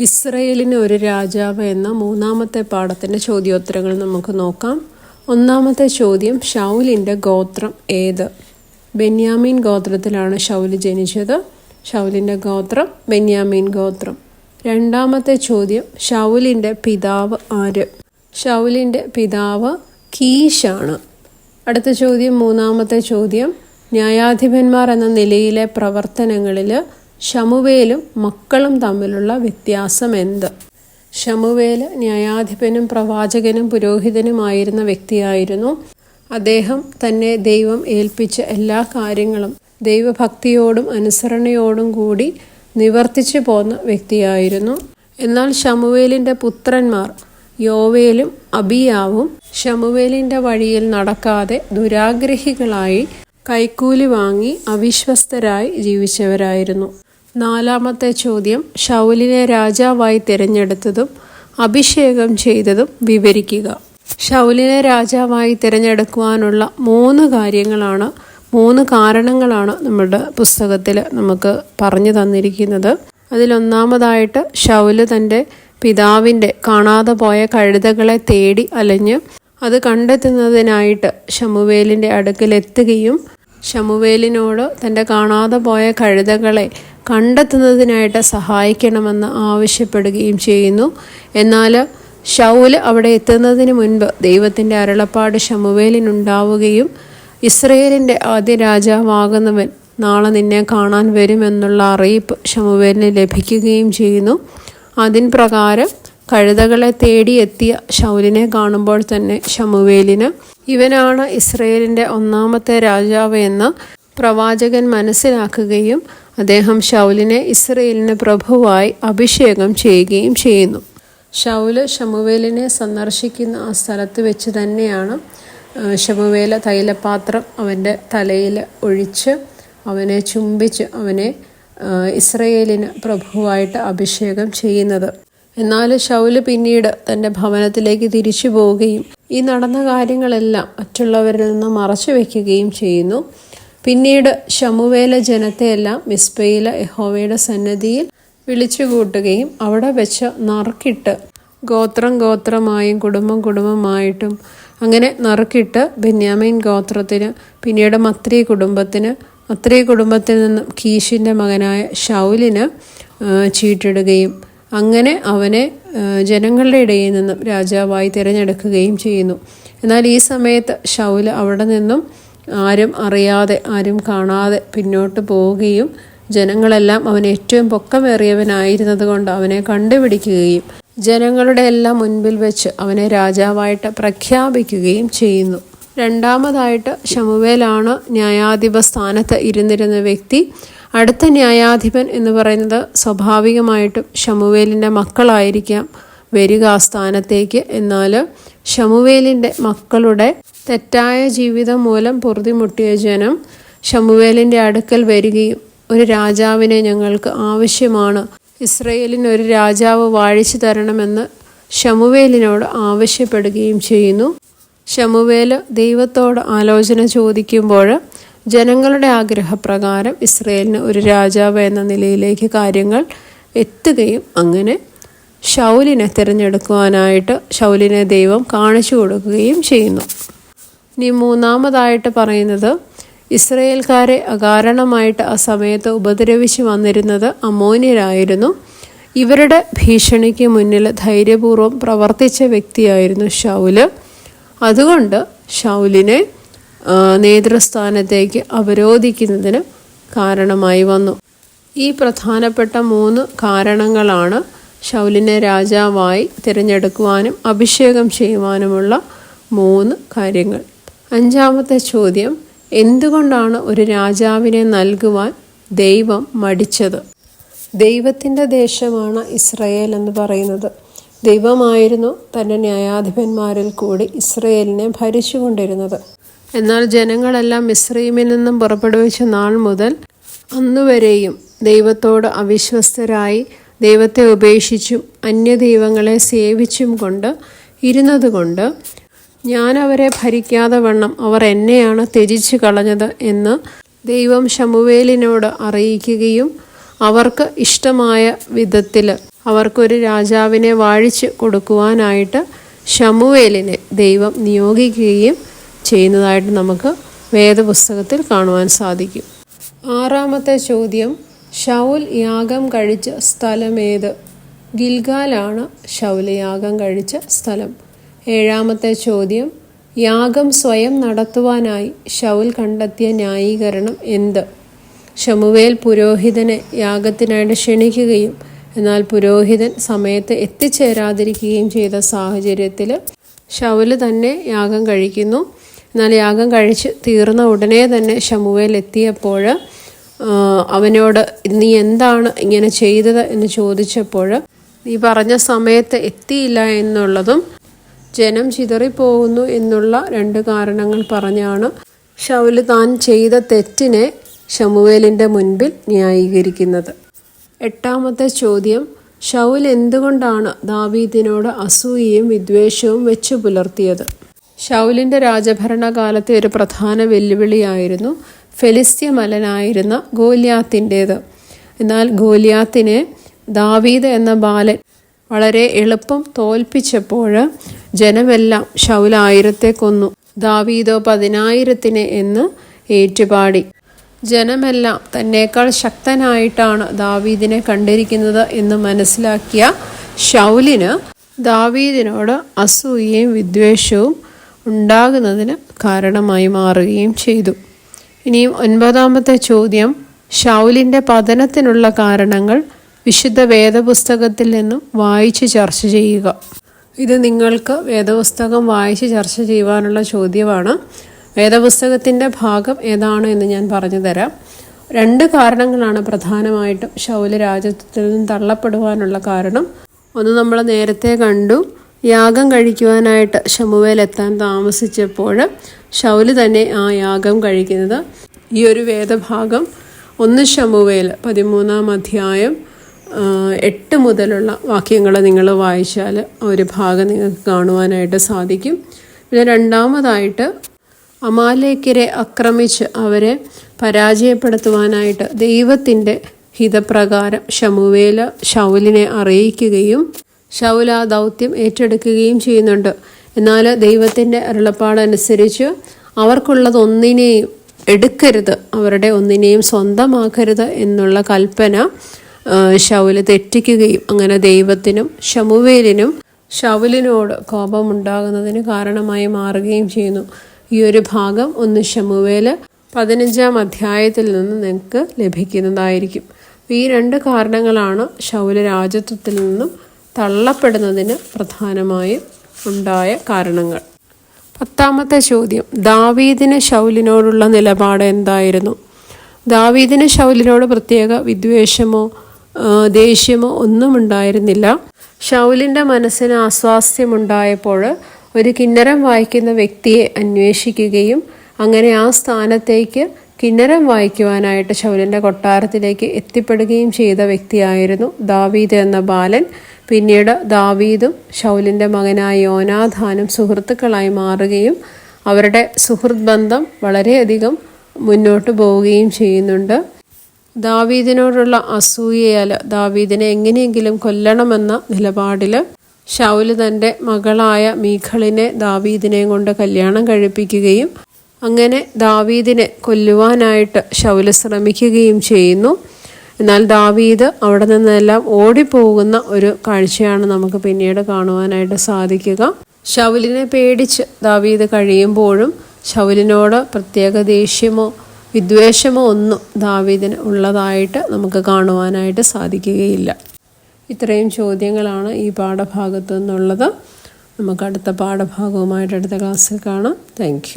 ഇസ്രയേലിന് ഒരു രാജാവ് എന്ന മൂന്നാമത്തെ പാഠത്തിന്റെ ചോദ്യോത്തരങ്ങൾ നമുക്ക് നോക്കാം. ഒന്നാമത്തെ ചോദ്യം ഷൗലിന്റെ ഗോത്രം ഏത്? ബെന്യാമീൻ ഗോത്രത്തിലാണ് ഷൗൽ ജനിച്ചത്. ഷൗലിന്റെ ഗോത്രം ബെന്യാമീൻ ഗോത്രം. രണ്ടാമത്തെ ചോദ്യം ഷൗലിന്റെ പിതാവ് ആര്? ഷൗലിന്റെ പിതാവ് കീഷാണ് അടുത്ത ചോദ്യം മൂന്നാമത്തെ ചോദ്യം ന്യായാധിപന്മാർ എന്ന നിലയിലെ പ്രവർത്തനങ്ങളിൽ ഷമുവേലും മക്കളും തമ്മിലുള്ള വ്യത്യാസം എന്ത് ഷമുവേൽ ന്യായാധിപനും പ്രവാചകനും പുരോഹിതനുമായിരുന്ന വ്യക്തിയായിരുന്നു. അദ്ദേഹം തന്നെ ദൈവം ഏൽപ്പിച്ച എല്ലാ കാര്യങ്ങളും ദൈവഭക്തിയോടും അനുസരണയോടും കൂടി നിവർത്തിച്ചു പോന്ന വ്യക്തിയായിരുന്നു. എന്നാൽ ഷമുവേലിന്റെ പുത്രന്മാർ യോവേലും അബിയാവും ഷമുവേലിന്റെ വഴിയിൽ നടക്കാതെ ദുരാഗ്രഹികളായി കൈക്കൂലി വാങ്ങി അവിശ്വസ്തരായി ജീവിച്ചവരായിരുന്നു. നാലാമത്തെ ചോദ്യം ഷൗലിനെ രാജാവായി തിരഞ്ഞെടുത്തതും അഭിഷേകം ചെയ്തതും വിവരിക്കുക. ഷൗലിനെ രാജാവായി തിരഞ്ഞെടുക്കുവാനുള്ള മൂന്ന് കാര്യങ്ങളാണ് മൂന്ന് കാരണങ്ങളാണ് നമ്മുടെ പുസ്തകത്തിൽ നമുക്ക് പറഞ്ഞു തന്നിരിക്കുന്നത്. അതിലൊന്നാമതായിട്ട് ഷൗൽ തന്റെ പിതാവിന്റെ കാണാതെ പോയ കഴുതകളെ തേടി അലഞ്ഞ് അത് കണ്ടെത്തുന്നതിനായിട്ട് ഷമുവേലിന്റെ അടുക്കലെത്തുകയും ഷമുവേലിനോട് തന്റെ കാണാതെ പോയ കഴുതകളെ കണ്ടെത്തുന്നതിനായിട്ട് സഹായിക്കണമെന്ന് ആവശ്യപ്പെടുകയും ചെയ്യുന്നു. എന്നാൽ ഷൗൽ അവിടെ എത്തുന്നതിന് മുൻപ് ദൈവത്തിന്റെ അരുളപ്പാട് ഷമുവേലിനുണ്ടാവുകയും ഇസ്രയേലിന്റെ ആദ്യ രാജാവാകുന്നവൻ നാളെ നിന്നെ കാണാൻ വരുമെന്നുള്ള അറിയിപ്പ് ഷമുവേലിന് ലഭിക്കുകയും ചെയ്യുന്നു. അതിൻ പ്രകാരം കഴുതകളെ തേടിയെത്തിയ ഷൗലിനെ കാണുമ്പോൾ തന്നെ ഷമുവേലിന് ഇവനാണ് ഇസ്രയേലിന്റെ ഒന്നാമത്തെ രാജാവ് എന്ന് പ്രവാചകൻ മനസ്സിലാക്കുകയും അദ്ദേഹം ഷൗലിനെ ഇസ്രയേലിന് പ്രഭുവായി അഭിഷേകം ചെയ്യുകയും ചെയ്യുന്നു. ഷൗൽ ഷമുവേലിനെ സന്ദർശിക്കുന്ന ആ സ്ഥലത്ത് വെച്ച് തന്നെയാണ് ഷമുവേല തൈലപാത്രം അവന്റെ തലയിൽ ഒഴിച്ച് അവനെ ചുംബിച്ച് അവനെ ഇസ്രയേലിന് പ്രഭുവായിട്ട് അഭിഷേകം ചെയ്യുന്നത്. എന്നാൽ ഷൗൽ പിന്നീട് തന്റെ ഭവനത്തിലേക്ക് തിരിച്ചു പോവുകയും ഈ നടന്ന കാര്യങ്ങളെല്ലാം മറ്റുള്ളവരിൽ നിന്ന് മറച്ചു വയ്ക്കുകയും ചെയ്യുന്നു. പിന്നീട് ഷമുവേല ജനത്തെയെല്ലാം മിസ്ബയിലെ യഹോവയുടെ സന്നദ്ധിയിൽ വിളിച്ചുകൂട്ടുകയും അവിടെ വെച്ച് നറുക്കിട്ട് ഗോത്രം ഗോത്രമായും കുടുംബം കുടുംബമായിട്ടും അങ്ങനെ നറുക്കിട്ട് ബെന്യാമീൻ ഗോത്രത്തിന് പിന്നീട് മത്രി കുടുംബത്തിന് മത്രി കുടുംബത്തിൽ നിന്നും കീഷിന്റെ മകനായ ഷൗലിന് ചീട്ടിടുകയും അങ്ങനെ അവനെ ജനങ്ങളുടെ ഇടയിൽ നിന്നും രാജാവായി തിരഞ്ഞെടുക്കുകയും ചെയ്യുന്നു. എന്നാൽ ഈ സമയത്ത് ഷൗൽ അവിടെ നിന്നും ആരും അറിയാതെ ആരും കാണാതെ പിന്നോട്ട് പോവുകയും ജനങ്ങളെല്ലാം അവൻ ഏറ്റവും പൊക്കമേറിയവനായിരുന്നത് കൊണ്ട് അവനെ കണ്ടുപിടിക്കുകയും ജനങ്ങളുടെ എല്ലാം മുൻപിൽ വെച്ച് അവനെ രാജാവായിട്ട് പ്രഖ്യാപിക്കുകയും ചെയ്യുന്നു. രണ്ടാമതായിട്ട് ഷമുവേലാണ് ന്യായാധിപ സ്ഥാനത്ത് ഇരുന്നിരുന്ന വ്യക്തി. അടുത്ത ന്യായാധിപൻ എന്ന് പറയുന്നത് സ്വാഭാവികമായിട്ടും ഷമുവേലിന്റെ മക്കളായിരിക്കാം വരിക ആ സ്ഥാനത്തേക്ക്. എന്നാൽ ഷമുവേലിന്റെ മക്കളുടെ തെറ്റായ ജീവിതം മൂലം പൊറുതിമുട്ടിയ ജനം ഷമുവേലിന്റെ അടുക്കൽ വരികയും ഒരു രാജാവിനെ ഞങ്ങൾക്ക് ആവശ്യമാണ്. ഇസ്രയേലിന് ഒരു രാജാവ് വാഴിച്ചു തരണമെന്ന് ഷമുവേലിനോട് ആവശ്യപ്പെടുകയും ചെയ്യുന്നു. ഷമുവേൽ ദൈവത്തോട് ആലോചന ചോദിക്കുമ്പോൾ ജനങ്ങളുടെ ആഗ്രഹപ്രകാരം ഇസ്രയേലിന് ഒരു രാജാവ് എന്ന നിലയിലേക്ക് കാര്യങ്ങൾ എത്തുകയും അങ്ങനെ ഷൗലിനെ തിരഞ്ഞെടുക്കുവാനായിട്ട് ഷൗലിനെ ദൈവം കാണിച്ചു കൊടുക്കുകയും ചെയ്യുന്നു. ഇനി മൂന്നാമതായിട്ട് പറയുന്നത് ഇസ്രയേൽക്കാരെ അകാരണമായിട്ട് ആ സമയത്ത് ഉപദ്രവിച്ച് വന്നിരുന്നത് അമോന്യരായിരുന്നു ഇവരുടെ ഭീഷണിക്ക് മുന്നിൽ ധൈര്യപൂർവം പ്രവർത്തിച്ച വ്യക്തിയായിരുന്നു ഷൗൽ അതുകൊണ്ട് ഷൗലിനെ നേതൃസ്ഥാനത്തേക്ക് അവരോധിക്കുന്നതിന് കാരണമായി വന്നു. ഈ പ്രധാനപ്പെട്ട മൂന്ന് കാരണങ്ങളാണ് ഷൗലിനെ രാജാവായി തിരഞ്ഞെടുക്കുവാനും അഭിഷേകം ചെയ്യുവാനുമുള്ള മൂന്ന് കാര്യങ്ങൾ. അഞ്ചാമത്തെ ചോദ്യം എന്തുകൊണ്ടാണ് ഒരു രാജാവിനെ നൽകുവാൻ ദൈവം മടിച്ചത്? ദൈവത്തിന്റെ ദേശമാണ് ഇസ്രയേൽ എന്ന് പറയുന്നത്. ദൈവമായിരുന്നു തന്റെ ന്യായാധിപന്മാരിൽ കൂടി ഇസ്രയേലിനെ ഭരിച്ചുകൊണ്ടിരുന്നത്. എന്നാൽ ജനങ്ങളെല്ലാം ഇസ്രൈമിൽ നിന്നും പുറപ്പെടുവിച്ച നാൾ മുതൽ അന്നുവരെയും ദൈവത്തോട് അവിശ്വസ്തരായി ദൈവത്തെ ഉപേക്ഷിച്ചും അന്യദൈവങ്ങളെ സേവിച്ചും കൊണ്ട് ഇരുന്നതുകൊണ്ട് ഞാൻ അവരെ ഭരിക്കാതെ വണ്ണം അവർ എന്നെയാണ് ത്യജിച്ചു കളഞ്ഞത് എന്ന് ദൈവം ശമുവേലിനോട് അറിയിക്കുകയും അവർക്ക് ഇഷ്ടമായ വിധത്തിൽ അവർക്കൊരു രാജാവിനെ വാഴിച്ച് കൊടുക്കുവാനായിട്ട് ഷമുവേലിനെ ദൈവം നിയോഗിക്കുകയും ചെയ്യുന്നതായിട്ട് നമുക്ക് വേദപുസ്തകത്തിൽ കാണുവാൻ സാധിക്കും. ആറാമത്തെ ചോദ്യം ഷൗൽ യാഗം കഴിച്ച സ്ഥലമേത് ഗിൽഗാലാണ് ഷൗൽ യാഗം കഴിച്ച സ്ഥലം. ഏഴാമത്തെ ചോദ്യം യാഗം സ്വയം നടത്തുവാനായി ശൗൽ കണ്ടെത്തിയ ന്യായീകരണം എന്ത്? ഷമുവേൽ പുരോഹിതനെ യാഗത്തിനായിട്ട് ക്ഷണിക്കുകയും എന്നാൽ പുരോഹിതൻ സമയത്ത് എത്തിച്ചേരാതിരിക്കുകയും ചെയ്ത സാഹചര്യത്തിൽ ഷൗൽ തന്നെ യാഗം കഴിക്കുന്നു. എന്നാൽ യാഗം കഴിച്ച് തീർന്ന ഉടനെ തന്നെ ഷമുവേൽ എത്തിയപ്പോൾ അവനോട് നീ എന്താണ് ഇങ്ങനെ ചെയ്തത്? എന്ന് ചോദിച്ചപ്പോൾ നീ പറഞ്ഞ സമയത്ത് എത്തിയില്ല എന്നുള്ളതും ജനം ചിതറിപ്പോകുന്നു എന്നുള്ള രണ്ട് കാരണങ്ങൾ പറഞ്ഞാണ് ഷൗൽ താൻ ചെയ്ത തെറ്റിനെ ഷമുവേലിന്റെ മുൻപിൽ ന്യായീകരിക്കുന്നത്. എട്ടാമത്തെ ചോദ്യം ഷൗൽ എന്തുകൊണ്ടാണ് ദാവീദിനോട് അസൂയയും വിദ്വേഷവും വെച്ചു പുലർത്തിയത്? ഷൗലിന്റെ രാജഭരണകാലത്തെ ഒരു പ്രധാന വെല്ലുവിളിയായിരുന്നു ഫെലിസ്ത്യ മലനായിരുന്ന ഗോലിയാത്തിന്റേത് എന്നാൽ ഗോലിയാത്തിനെ ദാവീദ് എന്ന ബാലൻ വളരെ എളുപ്പം തോൽപ്പിച്ചപ്പോൾ ജനമെല്ലാം ശൗലായിരത്തെ കൊന്നു. ദാവീദോ പതിനായിരത്തിന് എന്ന് ഏറ്റുപാടി. ജനമെല്ലാം തന്നേക്കാൾ ശക്തനായിട്ടാണ് ദാവീദിനെ കണ്ടിരിക്കുന്നത് എന്ന് മനസ്സിലാക്കിയ ഷൗലിന് ദാവീദിനോട് അസൂയയും വിദ്വേഷവും ഉണ്ടാകുന്നതിന് കാരണമായി മാറുകയും ചെയ്തു. ഇനിയും ഒൻപതാമത്തെ ചോദ്യം ഷൗലിന്റെ പതനത്തിനുള്ള കാരണങ്ങൾ വിശുദ്ധ വേദപുസ്തകത്തിൽ നിന്നും വായിച്ച് ചർച്ച ചെയ്യുക. ഇത് നിങ്ങൾക്ക് വേദപുസ്തകം വായിച്ച് ചർച്ച ചെയ്യുവാനുള്ള ചോദ്യമാണ്. വേദപുസ്തകത്തിന്റെ ഭാഗം ഏതാണ് എന്ന് ഞാൻ പറഞ്ഞു തരാം. രണ്ട് കാരണങ്ങളാണ് പ്രധാനമായിട്ടും ശൗല രാജ്യത്വത്തിൽ നിന്ന് തള്ളപ്പെടുവാനുള്ള കാരണം. ഒന്ന് നമ്മൾ നേരത്തെ കണ്ടു യാഗം കഴിക്കുവാനായിട്ട് ഷമുവേൽ എത്താൻ താമസിച്ചപ്പോൾ ശൗൽ തന്നെ ആ യാഗം കഴിക്കുന്നത്. ഈ ഒരു വേദഭാഗം ഒന്ന് ഷമുവേൽ പതിമൂന്നാം അധ്യായം എട്ട് മുതലുള്ള വാക്യങ്ങൾ നിങ്ങൾ വായിച്ചാൽ ഒരു ഭാഗം നിങ്ങൾക്ക് കാണുവാനായിട്ട് സാധിക്കും. പിന്നെ രണ്ടാമതായിട്ട് അമാലേക്കരെ ആക്രമിച്ച് അവരെ പരാജയപ്പെടുത്തുവാനായിട്ട് ദൈവത്തിന്റെ ഹിതപ്രകാരം ഷമുവേല ഷൗലിനെ അറിയിക്കുകയും ഷൗല ആ ദൗത്യം ഏറ്റെടുക്കുകയും ചെയ്യുന്നുണ്ട്. എന്നാൽ ദൈവത്തിന്റെ അരുളപ്പാടനുസരിച്ച് അവർക്കുള്ളതൊന്നിനെയും എടുക്കരുത് അവരുടെ ഒന്നിനെയും സ്വന്തമാക്കരുത് എന്നുള്ള കൽപ്പന ഷൗൽ തെറ്റിക്കുകയും അങ്ങനെ ദൈവത്തിനും ഷമുവേലിനും ശൗലിനോട് കോപമുണ്ടാകുന്നതിന് കാരണമായി മാറുകയും ചെയ്യുന്നു. ഈ ഒരു ഭാഗം ഒന്ന് ഷമുവേൽ പതിനഞ്ചാം അധ്യായത്തിൽ നിന്ന് നിങ്ങൾക്ക് ലഭിക്കുന്നതായിരിക്കും. ഈ രണ്ട് കാരണങ്ങളാണ് ശൗല രാജ്യത്വത്തിൽ നിന്നും തള്ളപ്പെടുന്നതിന് പ്രധാനമായും ഉണ്ടായ കാരണങ്ങൾ. പത്താമത്തെ ചോദ്യം ദാവീദിന് ശൗലിനോടുള്ള നിലപാട് എന്തായിരുന്നു? ദാവീദിന് ശൗലിനോട് പ്രത്യേക വിദ്വേഷമോ ദേഷ്യമോ ഒന്നും ഉണ്ടായിരുന്നില്ല. ഷൗലിന്റെ മനസ്സിന് അസ്വാസ്ഥ്യമുണ്ടായപ്പോൾ ഒരു കിന്നരം വായിക്കുന്ന വ്യക്തിയെ അന്വേഷിക്കുകയും അങ്ങനെ ആ സ്ഥാനത്തേക്ക് കിന്നരം വായിക്കുവാനായിട്ട് ശൗലിന്റെ കൊട്ടാരത്തിലേക്ക് എത്തിപ്പെടുകയും ചെയ്ത വ്യക്തിയായിരുന്നു ദാവീദ് എന്ന ബാലൻ. പിന്നീട് ദാവീദും ഷൗലിന്റെ മകനായ യോനാഥാനും സുഹൃത്തുക്കളായി മാറുകയും അവരുടെ സുഹൃത്ത് ബന്ധം വളരെയധികം മുന്നോട്ട് പോവുകയും ചെയ്യുന്നുണ്ട്. ദാവീദിനോടുള്ള അസൂയയാൽ ദാവീദിനെ എങ്ങനെയെങ്കിലും കൊല്ലണമെന്ന നിലപാടിൽ ഷൗൽ തന്റെ മകളായ മീഖളിനെ ദാവീദിനെ കൊണ്ട് കല്യാണം കഴിപ്പിക്കുകയും അങ്ങനെ ദാവീദിനെ കൊല്ലുവാനായിട്ട് ഷൗൽ ശ്രമിക്കുകയും ചെയ്യുന്നു. എന്നാൽ ദാവീദ് അവിടെ നിന്നെല്ലാം ഓടിപ്പോകുന്ന ഒരു കാഴ്ചയാണ് നമുക്ക് പിന്നീട് കാണുവാനായിട്ട് സാധിക്കുക. ഷൗലിനെ പേടിച്ച് ദാവീദ് കഴിയുമ്പോഴും ഷൗലിനോട് പ്രത്യേക ദേഷ്യമോ വിദ്വേഷമോ ഒന്നും ദാവീദിന് ഉള്ളതായിട്ട് നമുക്ക് കാണുവാനായിട്ട് സാധിക്കുകയില്ല. ഇത്രയും ചോദ്യങ്ങളാണ് ഈ പാഠഭാഗത്തു നിന്നുള്ളത്. നമുക്ക് അടുത്ത പാഠഭാഗവുമായിട്ട് അടുത്ത ക്ലാസ്സിൽ കാണാം. താങ്ക്